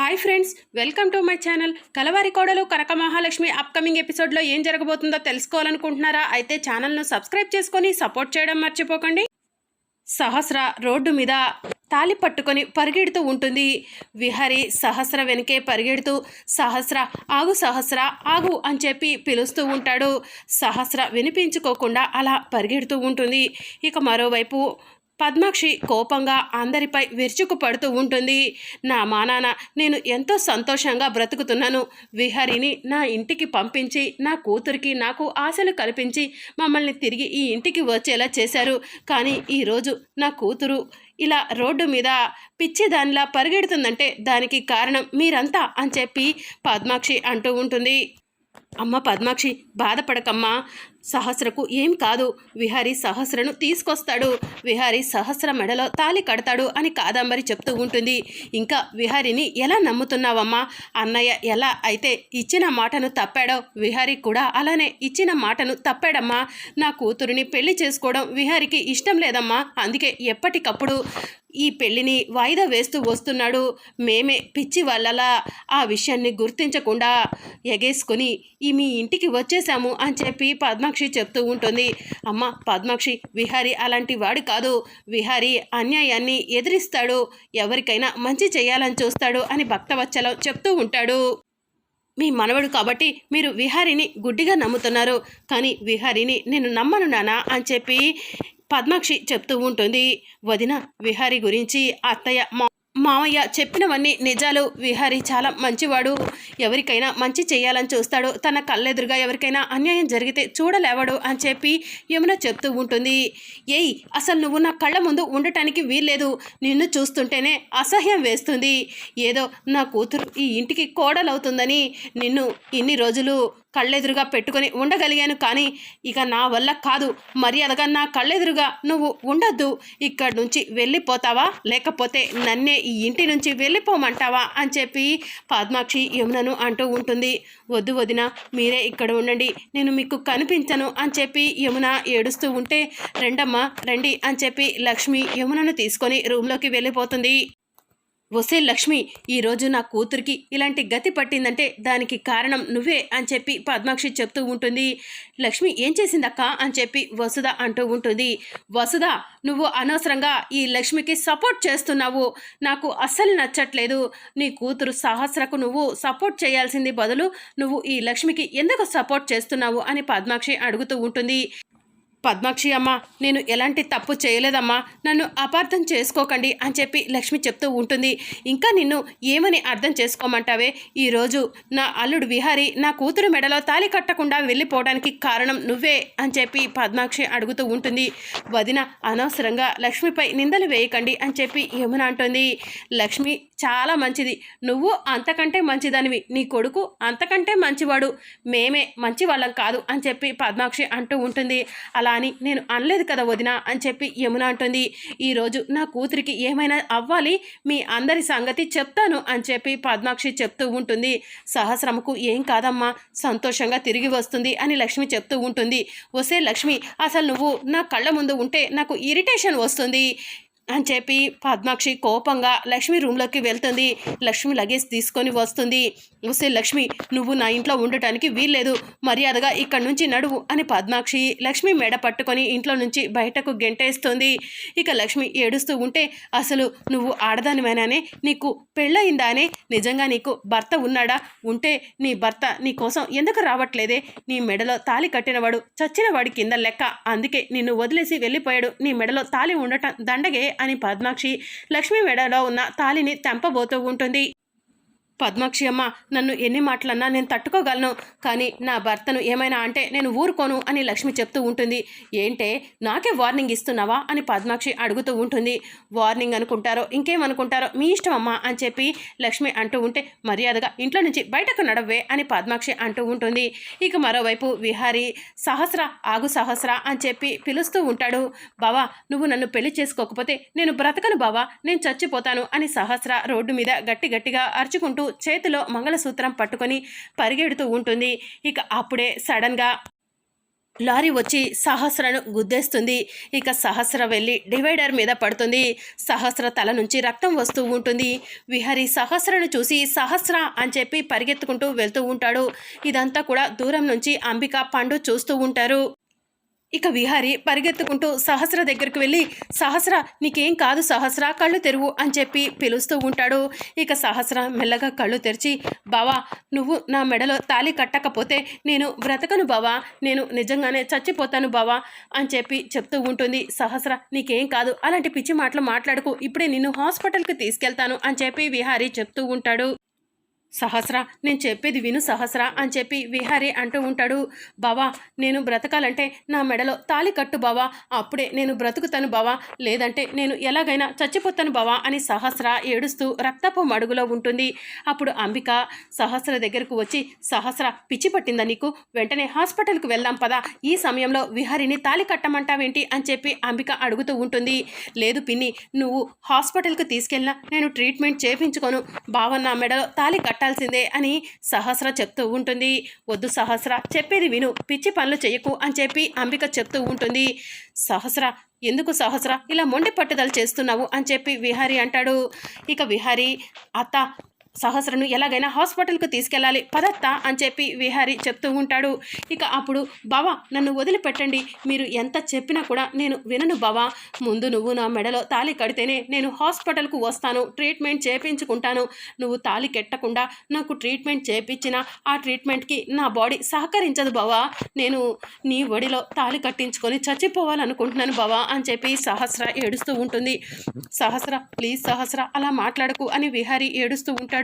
Hi friends welcome to my channel. కలవారి కోడలు కనక Mahalakshmi upcoming ఎపిసోడ్లో ఏం జరగబోతుందో తెలుసుకోవాలనుకుంటున్నారా? అయితే ఛానల్ను సబ్స్క్రైబ్ చేసుకొని సపోర్ట్ చేయడం మర్చిపోకండి. సహస్ర రోడ్డు మీద తాలి పట్టుకొని పరిగెడుతూ ఉంటుంది. విహరి సహస్ర వెనకే పరిగెడుతూ సహస్ర ఆగు సహస్ర ఆగు అని చెప్పి పిలుస్తూ ఉంటాడు. సహస్ర వినిపించుకోకుండా అలా పరిగెడుతూ ఉంటుంది. ఇక మరోవైపు పద్మాక్షి కోపంగా అందరిపై విరుచుకు పడుతూ ఉంటుంది. నా మానాన నేను ఎంతో సంతోషంగా బ్రతుకుతున్నాను. విహారిని నా ఇంటికి పంపించి నా కూతురికి నాకు ఆశలు కల్పించి మమ్మల్ని తిరిగి ఈ ఇంటికి వచ్చేలా చేశారు. కానీ ఈరోజు నా కూతురు ఇలా రోడ్డు మీద పిచ్చి దానిలా పరిగెడుతుందంటే దానికి కారణం మీరంతా అని చెప్పి పద్మాక్షి అంటూ ఉంటుంది. అమ్మ పద్మాక్షి బాధపడకమ్మా. సహస్రకు ఏం కాదు. విహారీ సహస్రను తీసుకొస్తాడు. విహారీ సహస్ర మెడలో తాలి కడతాడు అని కాదంబరి చెప్తూ ఉంటుంది. ఇంకా విహారిని ఎలా నమ్ముతున్నావమ్మా? అన్నయ్య ఎలా అయితే ఇచ్చిన మాటను తప్పాడో విహారీ కూడా అలానే ఇచ్చిన మాటను తప్పాడమ్మా. నా కూతురిని పెళ్ళి చేసుకోవడం విహారికి ఇష్టం లేదమ్మా. అందుకే ఎప్పటికప్పుడు ఈ పెళ్ళిని వాయిదా వేస్తూ వస్తున్నాడు. మేమే పిచ్చి వాళ్ళలా ఆ విషయాన్ని గుర్తించకుండా ఎగేసుకొని ఈ మీ ఇంటికి వచ్చేసాము అని చెప్పి పద్మాక్షి చెప్తూ ఉంటుంది. అమ్మ పద్మాక్షి విహారి అలాంటి వాడు కాదు. విహారి అన్యాయాన్ని ఎదిరిస్తాడు. ఎవరికైనా మంచి చేయాలని చూస్తాడు అని భక్తవత్సలం చెప్తూ ఉంటాడు. మీ మనవడు కాబట్టి మీరు విహారిని గుడ్డిగా నమ్ముతున్నారు. కానీ విహారిని నేను నమ్మను నానా అని చెప్పి పద్మాక్షి చెప్తూ ఉంటుంది. వదిన విహారి గురించి అత్తయ్య మా మామయ్య చెప్పినవన్నీ నిజాలు విహారి చాలా మంచివాడు. ఎవరికైనా మంచి చేయాలని చూస్తాడు తన కళ్ళెదురుగా ఎవరికైనా అన్యాయం జరిగితే చూడలేవాడు అని చెప్పి యమున చెప్తూ ఉంటుంది. ఏయ్ అసలు నువ్వు నా కళ్ళ ముందు ఉండటానికి వీల్లేదు. నిన్ను చూస్తుంటేనే అసహ్యం వేస్తుంది. ఏదో నా కూతురు ఈ ఇంటికి కోడలవుతుందని నిన్ను ఇన్ని రోజులు కళ్ళెదురుగా పెట్టుకొని ఉండగలిగాను కానీ ఇక నా వల్ల కాదు. మర్యాదగా నా కళ్ళెదురుగా నువ్వు ఉండొద్దు. ఇక్కడి నుంచి వెళ్ళిపోతావా? లేకపోతే నన్నే ఈ ఇంటి నుంచి వెళ్ళిపోమంటావా? అని చెప్పి పద్మాక్షి యమునను అంటూ ఉంటుంది. వద్దు వదిన మీరే ఇక్కడ ఉండండి. నేను మీకు కనిపించను అని చెప్పి యమున ఏడుస్తూ ఉంటే రెండమ్మ రండి అని చెప్పి లక్ష్మి యమునను తీసుకొని రూమ్లోకి వెళ్ళిపోతుంది. వసే లక్ష్మి ఈరోజు నా కూతురికి ఇలాంటి గతి పట్టిందంటే దానికి కారణం నువ్వే అని చెప్పి పద్మాక్షి చెప్తూ ఉంటుంది. లక్ష్మి ఏం చేసిందక్క? అని చెప్పి వసుధ అంటూ ఉంటుంది. వసుధ నువ్వు అనవసరంగా ఈ లక్ష్మికి సపోర్ట్ చేస్తున్నావు. నాకు అస్సలు నచ్చట్లేదు. నీ కూతురు సహస్రకు నువ్వు సపోర్ట్ చేయాల్సింది బదులు నువ్వు ఈ లక్ష్మికి ఎందుకు సపోర్ట్ చేస్తున్నావు? అని పద్మాక్షి అడుగుతూ ఉంటుంది. పద్మాక్షి అమ్మ నేను ఎలాంటి తప్పు చేయలేదమ్మా. నన్ను అపార్థం చేసుకోకండి అని చెప్పి లక్ష్మి చెప్తూ ఉంటుంది. ఇంకా నిన్ను ఏమని అర్థం చేసుకోమంటావే? ఈరోజు నా అల్లుడు విహారి నా కూతురు మెడలో తాలి కట్టకుండా వెళ్ళిపోవడానికి కారణం నువ్వే అని చెప్పి పద్మాక్షి అడుగుతూ ఉంటుంది. వదిన అనవసరంగా లక్ష్మిపై నిందలు వేయకండి అని చెప్పి యమున అంటుంది. లక్ష్మి చాలా మంచిది. నువ్వు అంతకంటే మంచిదానివి. నీ కొడుకు అంతకంటే మంచివాడు. మేమే మంచి వాళ్ళం కాదు అని చెప్పి పద్మాక్షి అంటూ ఉంటుంది. అలా అని నేను అనలేదు కదా వదిన అని చెప్పి యమున అంటుంది. ఈరోజు నా కూతురికి ఏమైనా అవ్వాలి? మీ అందరి సంగతి చెప్తాను అని చెప్పి పద్మాక్షి చెప్తూ ఉంటుంది. సహస్రముకు ఏం కాదమ్మా. సంతోషంగా తిరిగి వస్తుంది అని లక్ష్మి చెప్తూ ఉంటుంది. వసే లక్ష్మి అసలు నువ్వు నా కళ్ళ ముందు ఉంటే నాకు ఇరిటేషన్ వస్తుంది. అని చెప్పి పద్మాక్షి కోపంగా లక్ష్మి రూమ్లోకి వెళ్తుంది. లక్ష్మి లగేజ్ తీసుకొని వస్తుంది. వస్తే లక్ష్మి నువ్వు నా ఇంట్లో ఉండటానికి వీల్లేదు. మర్యాదగా ఇక్కడి నుంచి నడువు అని పద్మాక్షి లక్ష్మి మెడ పట్టుకొని ఇంట్లో నుంచి బయటకు గెంటేస్తుంది. ఇక లక్ష్మి ఏడుస్తూ ఉంటే అసలు నువ్వు ఆడదానివేనానే? నీకు పెళ్ళయిందానే? నిజంగా నీకు భర్త ఉన్నాడా? ఉంటే నీ భర్త నీ కోసం ఎందుకు రావట్లేదే? నీ మెడలో తాలి కట్టినవాడు చచ్చినవాడి కింద లెక్క. అందుకే నిన్ను వదిలేసి వెళ్ళిపోయాడు. నీ మెడలో తాలి ఉండటం దండగే అని పద్మాక్షి లక్ష్మి మెడలో ఉన్న తాలిని తెంపబోతూ ఉంటుంది. పద్మాక్షి అమ్మ నన్ను ఎన్ని మాటలన్నా నేను తట్టుకోగలను కానీ నా భర్తను ఏమైనా అంటే నేను ఊరుకోను అని లక్ష్మి చెప్తూ ఉంటుంది. ఏంటే నాకే వార్నింగ్ ఇస్తున్నావా అని పద్మాక్షి అడుగుతూ ఉంటుంది. వార్నింగ్ అనుకుంటారో ఇంకేమనుకుంటారో మీ ఇష్టం అమ్మా అని చెప్పి లక్ష్మి అంటూ ఉంటే మర్యాదగా ఇంట్లో నుంచి బయటకు నడవే అని పద్మాక్షి అంటూ ఉంటుంది. ఇక మరోవైపు విహారీ సహస్ర ఆగు సహస్ర అని చెప్పి పిలుస్తూ ఉంటాడు. బావా నువ్వు నన్ను పెళ్ళి చేసుకోకపోతే నేను బ్రతకను బావా నేను చచ్చిపోతాను అని సహస్ర రోడ్డు మీద గట్టి గట్టిగా అరుచుకుంటూ చేతిలో మంగళసూత్రం పట్టుకొని పరిగెడుతూ ఉంటుంది. ఇక అప్పుడే సడన్గా లారీ వచ్చి సహస్రను గుద్దేస్తుంది. ఇక సహస్ర వెళ్ళి డివైడర్ మీద పడుతుంది. సహస్ర తల నుంచి రక్తం వస్తూ ఉంటుంది. విహరి సహస్రను చూసి సహస్ర అని చెప్పి పరిగెత్తుకుంటూ వెళ్తూ ఉంటాడు. ఇదంతా కూడా దూరం నుంచి అంబిక పండు చూస్తూ ఉంటారు. ఇక విహారి పరిగెత్తుకుంటూ సహస్ర దగ్గరికి వెళ్ళి సహస్ర నీకేం కాదు సహస్ర కళ్ళు తెరువు అని చెప్పి పిలుస్తూ ఉంటాడు. ఇక సహస్ర మెల్లగా కళ్ళు తెరిచి బావా నువ్వు నా మెడలో తాళి కట్టకపోతే నేను బ్రతకను బావా నేను నిజంగానే చచ్చిపోతాను బావా అని చెప్పి చెప్తూ ఉంటుంది సహస్ర. నీకేం కాదు అలాంటి పిచ్చి మాటలు మాట్లాడుకు ఇప్పుడే నిన్ను హాస్పిటల్కి తీసుకెళ్తాను అని చెప్పి విహారీ చెప్తూ ఉంటాడు. సహస్ర నేను చెప్పేది విను సహస్ర అని చెప్పి విహారి అంటూ ఉంటాడు. బావా నేను బ్రతకాలంటే నా మెడలో తాళి కట్టు బావా. అప్పుడే నేను బ్రతుకుతాను బావా. లేదంటే నేను ఎలాగైనా చచ్చిపోతాను బావా అని సహస్ర ఏడుస్తూ రక్తపు మడుగులో ఉంటుంది. అప్పుడు అంబిక సహస్ర దగ్గరకు వచ్చి సహస్ర పిచ్చి పట్టిందా నీకు? వెంటనే హాస్పిటల్కి వెళ్దాం పదా. ఈ సమయంలో విహారిని తాళి కట్టమంటావేంటి అని చెప్పి అంబిక అడుగుతూ ఉంటుంది. లేదు పిన్ని నువ్వు హాస్పిటల్కి తీసుకెళ్ళినా నేను ట్రీట్మెంట్ చేయించుకోను బావ నా మెడలో తాళి కట్టాల్సిందే అని సహస్ర చెప్తూ ఉంటుంది. వద్దు సహస్ర చెప్పేది విను. పిచ్చి పనులు చెయ్యకు అని చెప్పి అంబిక చెప్తూ ఉంటుంది. సహస్ర ఎందుకు సహస్ర? ఇలా మొండి పట్టుదల చేస్తున్నావు అని చెప్పి విహారీ అంటాడు. ఇక విహారీ అత్త సహస్రను ఎలాగైనా హాస్పిటల్కు తీసుకెళ్ళాలి. పదత్త అని చెప్పి విహారీ చెప్తూ ఉంటాడు. ఇక అప్పుడు బావా నన్ను వదిలిపెట్టండి. మీరు ఎంత చెప్పినా కూడా నేను వినను బావా. ముందు నువ్వు నా మెడలో తాళి కడితేనే నేను హాస్పిటల్కు వస్తాను. ట్రీట్మెంట్ చేయించుకుంటాను నువ్వు తాళి కెట్టకుండా నాకు ట్రీట్మెంట్ చేయించిన ఆ ట్రీట్మెంట్కి నా బాడీ సహకరించదు బావా. నేను నీ ఒడిలో తాళి కట్టించుకొని చచ్చిపోవాలనుకుంటున్నాను బావా అని చెప్పి సహస్ర ఏడుస్తూ ఉంటుంది. సహస్ర ప్లీజ్ సహస్ర అలా మాట్లాడకు అని విహారీ ఏడుస్తూ ఉంటాడు.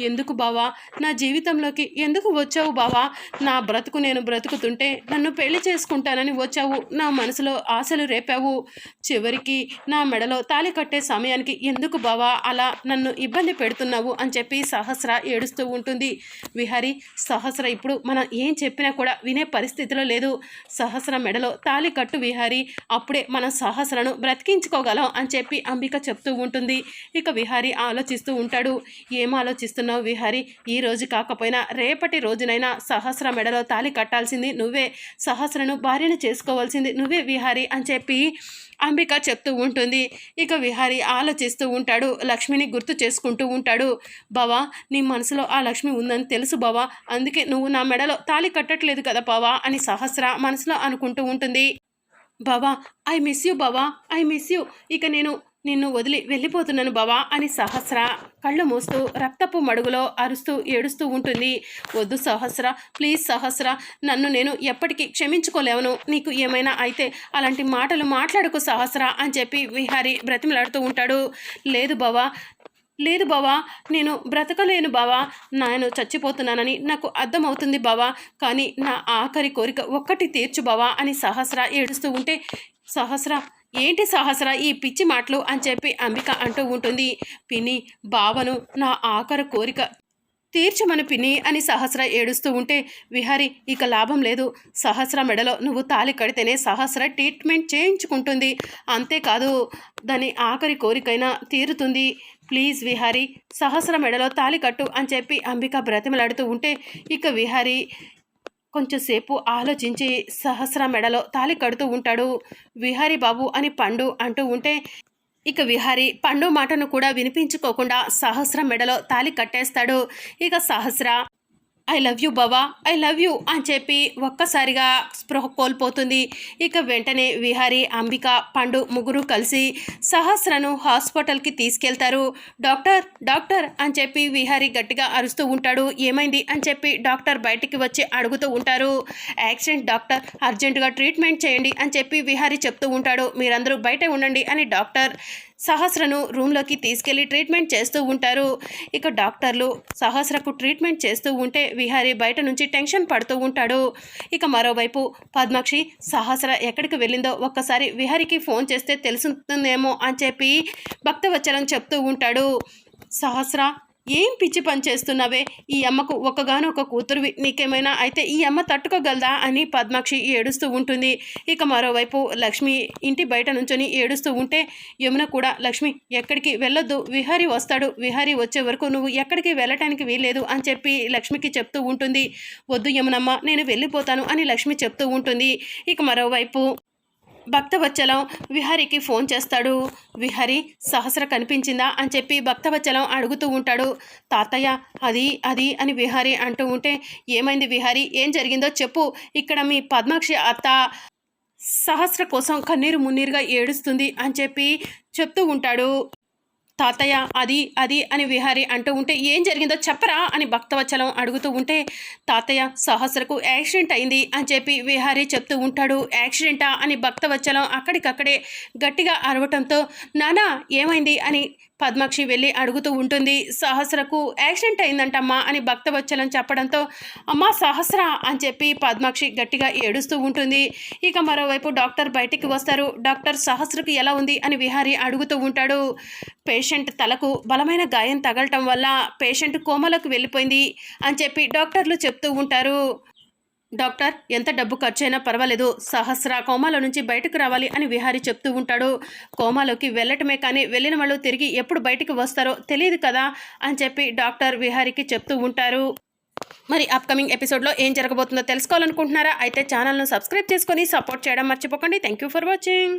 ఎందుకు బావా? నా జీవితంలోకి ఎందుకు వచ్చావు బావా? నా బ్రతుకు నేను బ్రతుకుతుంటే నన్ను పెళ్ళి చేసుకుంటానని వచ్చావు. నా మనసులో ఆశలు రేపావు. చివరికి నా మెడలో తాళి కట్టే సమయానికి ఎందుకు బావా అలా నన్ను ఇబ్బంది పెడుతున్నావు? అని చెప్పి సహస్ర ఏడుస్తూ ఉంటుంది. విహారీ సహస్ర ఇప్పుడు మనం ఏం చెప్పినా కూడా వినే పరిస్థితిలో లేదు. సహస్ర మెడలో తాళి కట్టు విహారీ అప్పుడే మన సహస్రను బ్రతికించుకోగలం అని చెప్పి అంబిక చెప్తూ ఉంటుంది. ఇక విహారీ ఆలోచిస్తూ ఉంటాడు. ఏం ఆలోచిస్తున్నావు విహారి? ఈ రోజు కాకపోయినా రేపటి రోజునైనా సహస్ర మెడలో తాళి కట్టాల్సింది నువ్వే. సహస్రను భార్యను చేసుకోవాల్సింది నువ్వే విహారి అని చెప్పి అంబిక చెప్తూ ఉంటుంది. ఇక విహారి ఆలోచిస్తూ ఉంటాడు లక్ష్మిని గుర్తు చేసుకుంటూ ఉంటాడు. బావా నీ మనసులో ఆ లక్ష్మి ఉందని తెలుసు బావా. అందుకే నువ్వు నా మెడలో తాళి కట్టట్లేదు కదా బావా అని సహస్ర మనసులో అనుకుంటూ ఉంటుంది. బావా ఐ మిస్ యూ బావా ఐ మిస్ యూ. ఇక నేను నిన్ను వదిలి వెళ్ళిపోతున్నాను బావా అని సహస్ర కళ్ళు మూస్తూ రక్తపు మడుగులో అరుస్తూ ఏడుస్తూ ఉంటుంది. వద్దు సహస్ర ప్లీజ్ సహస్ర నన్ను నేను ఎప్పటికీ క్షమించుకోలేవను. నీకు ఏమైనా అయితే అలాంటి మాటలు మాట్లాడుకు సహస్ర అని చెప్పి విహారి బ్రతిమలాడుతూ ఉంటాడు. లేదు బావా లేదు బావా నేను బ్రతకలేను బావా. నేను చచ్చిపోతున్నానని నాకు అర్థమవుతుంది బావా. కానీ నా ఆఖరి కోరిక ఒక్కటి తీర్చు బావా అని సహస్ర ఏడుస్తూ ఉంటే సహస్ర ఏంటి సహస్ర ఈ పిచ్చి మాటలు? అని చెప్పి అంబిక అంటూ ఉంటుంది. పిన్ని బావను నా ఆఖరి కోరిక తీర్చమను పిన్ని అని సహస్ర ఏడుస్తూ ఉంటే విహారి ఇక లాభం లేదు. సహస్ర మెడలో నువ్వు తాలి కడితేనే సహస్ర ట్రీట్మెంట్ చేయించుకుంటుంది. అంతేకాదు దాని ఆఖరి కోరికైనా తీరుతుంది. ప్లీజ్ విహారి సహస్ర మెడలో తాలి కట్టు అని చెప్పి అంబిక బ్రతిమలాడుతూ ఉంటే ఇక విహారి కొంచెంసేపు ఆలోచించి సహస్ర మెడలో తాలి కడుతూ ఉంటాడు. విహారి బాబు అని పండు అంటూ ఉంటే ఇక విహారి పండు మాటను కూడా వినిపించుకోకుండా సహస్ర మెడలో తాలి కట్టేస్తాడు. ఇక సహస్ర ఐ లవ్ యూ బాబా ఐ లవ్ యూ అని చెప్పి ఒక్కసారిగా స్పృహ కోల్పోతుంది. ఇక వెంటనే విహారి అంబిక పండు ముగ్గురు కలిసి సహస్రను హాస్పిటల్కి తీసుకెళ్తారు. డాక్టర్ డాక్టర్ అని చెప్పి విహారి గట్టిగా అరుస్తూ ఉంటాడు. ఏమైంది అని చెప్పి డాక్టర్ బయటికి వచ్చి అడుగుతూ ఉంటారు. యాక్సిడెంట్ డాక్టర్ అర్జెంటుగా ట్రీట్మెంట్ చేయండి అని చెప్పి విహారి చెప్తూ ఉంటాడు. మీరందరూ బయట ఉండండి అని డాక్టర్ సహస్రను రూమ్లోకి తీసుకెళ్ళి ట్రీట్మెంట్ చేస్తూ ఉంటారు. ఇక డాక్టర్లు సహస్రకు ట్రీట్మెంట్ చేస్తూ ఉంటే విహారీ బయట నుంచి టెన్షన్ పడుతూ ఉంటాడు. ఇక మరోవైపు పద్మాక్షి సహస్ర ఎక్కడికి వెళ్ళిందో ఒక్కసారి విహారికి ఫోన్ చేస్తే తెలుస్తుందేమో అని చెప్పి భక్తవచ్చలం చెప్తూ ఉంటాడు. సహస్ర ఏం పిచ్చి పని చేస్తున్నావే? ఈ అమ్మకు ఒక్కగానొక్క కూతురువి. నీకేమైనా అయితే ఈ అమ్మ తట్టుకోగలదా? అని పద్మాక్షి ఏడుస్తూ ఉంటుంది. ఇక మరోవైపు లక్ష్మి ఇంటి బయట నుంచొని ఏడుస్తూ ఉంటే యమున కూడా లక్ష్మి ఎక్కడికి వెళ్ళొద్దు. విహారీ వస్తాడు. విహారీ వచ్చే వరకు నువ్వు ఎక్కడికి వెళ్ళటానికి వీల్లేదు అని చెప్పి లక్ష్మికి చెప్తూ ఉంటుంది. వద్దు యమునమ్మ నేను వెళ్ళిపోతాను అని లక్ష్మి చెప్తూ ఉంటుంది. ఇక మరోవైపు భక్తవచ్చలం విహారికి ఫోన్ చేస్తాడు. విహారి సహస్ర కనిపించిందా? అని చెప్పి భక్తవచ్చలం అడుగుతూ ఉంటాడు. తాతయ్య అది అది అని విహారి అంటూ ఉంటే ఏమైంది విహారి? ఏం జరిగిందో చెప్పు. ఇక్కడ మీ పద్మాక్షి అత్త సహస్ర కోసం కన్నీరు మున్నీరుగా ఏడుస్తుంది అని చెప్పి చెప్తూ ఉంటాడు. తాతయ్య అది అది అని విహారీ అంటూ ఉంటే ఏం జరిగిందో చెప్పరా అని భక్తవచ్చలం అడుగుతూ ఉంటే తాతయ్య సహస్రకు యాక్సిడెంట్ అయింది అని చెప్పి విహారీ చెప్తూ ఉంటాడు. యాక్సిడెంటా అని భక్తవచ్చలం అక్కడికక్కడే గట్టిగా అరవటంతో నానా ఏమైంది అని పద్మాక్షి వెళ్ళి అడుగుతూ ఉంటుంది. సహస్రకు యాక్సిడెంట్ అయిందంటమ్మా అని భక్తవచ్చలం చెప్పడంతో అమ్మా సహస్ర అని చెప్పి పద్మాక్షి గట్టిగా ఏడుస్తూ ఉంటుంది. ఇక మరోవైపు డాక్టర్ బయటికి వస్తారు. డాక్టర్ సహస్రకు ఎలా ఉంది అని విహారీ అడుగుతూ ఉంటాడు. పేషెంట్ తలకు బలమైన గాయం తగలటం వల్ల పేషెంట్ కోమలకు వెళ్ళిపోయింది అని చెప్పి డాక్టర్లు చెప్తూ ఉంటారు. డాక్టర్ ఎంత డబ్బు ఖర్చైనా పర్వాలేదు సహస్ర కోమాలో నుంచి బయటకు రావాలి అని విహారీ చెప్తూ ఉంటాడు. కోమాలోకి వెళ్ళటమే కానీ వెళ్ళిన వాళ్ళు తిరిగి ఎప్పుడు బయటికి వస్తారో తెలియదు కదా అని చెప్పి డాక్టర్ విహారీకి చెప్తూ ఉంటారు. మరి అప్కమింగ్ ఎపిసోడ్లో ఏం జరగబోతుందో తెలుసుకోవాలనుకుంటున్నారా? అయితే ఛానల్ను సబ్స్క్రైబ్ చేసుకొని సపోర్ట్ చేయడం మర్చిపోకండి. Thank you for watching